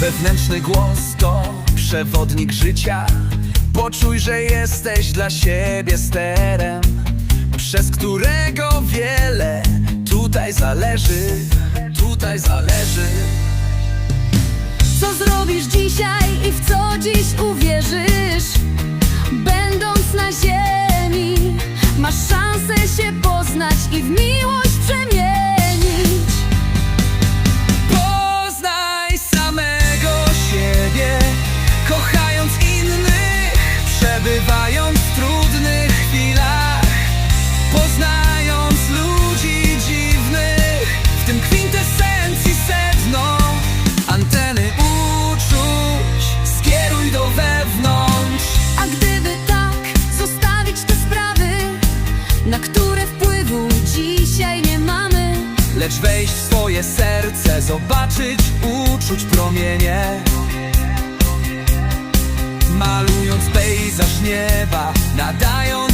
Wewnętrzny głos to przewodnik życia Poczuj, że jesteś dla siebie sterem Przez którego wiele tutaj zależy Tutaj zależy Co zrobisz dzisiaj i w co dziś uwierzysz? Będąc na ziemi, masz szansę się poznać i w miłość Lecz wejść w swoje serce, zobaczyć, uczuć promienie. Malując pejzaż nieba, nadając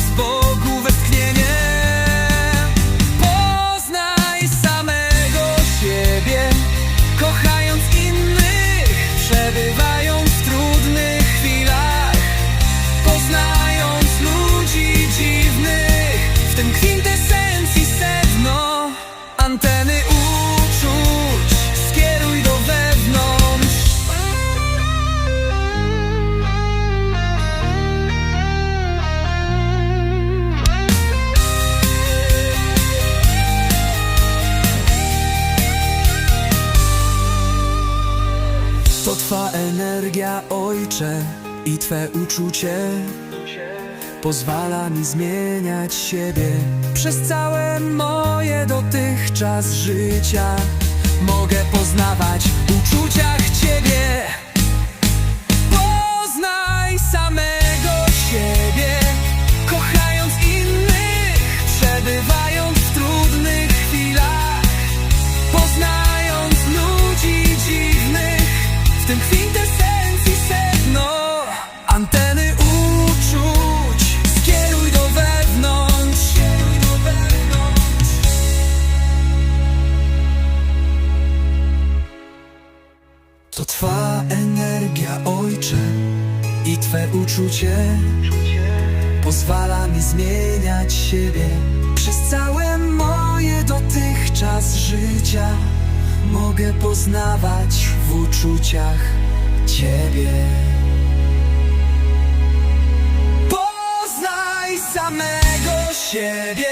To Twa energia, Ojcze I Twe uczucie Pozwala mi zmieniać siebie. Przez całe moje dotychczas życia Mogę poznawać w uczuciach Ciebie W tym kwintesencji sedno. Anteny uczuć Skieruj do wewnątrz. To Twa energia, Ojcze I Twe uczucie. Pozwala mi zmieniać siebie Przez całe moje dotychczas życia Mogę poznawać w uczuciach Ciebie. Poznaj samego siebie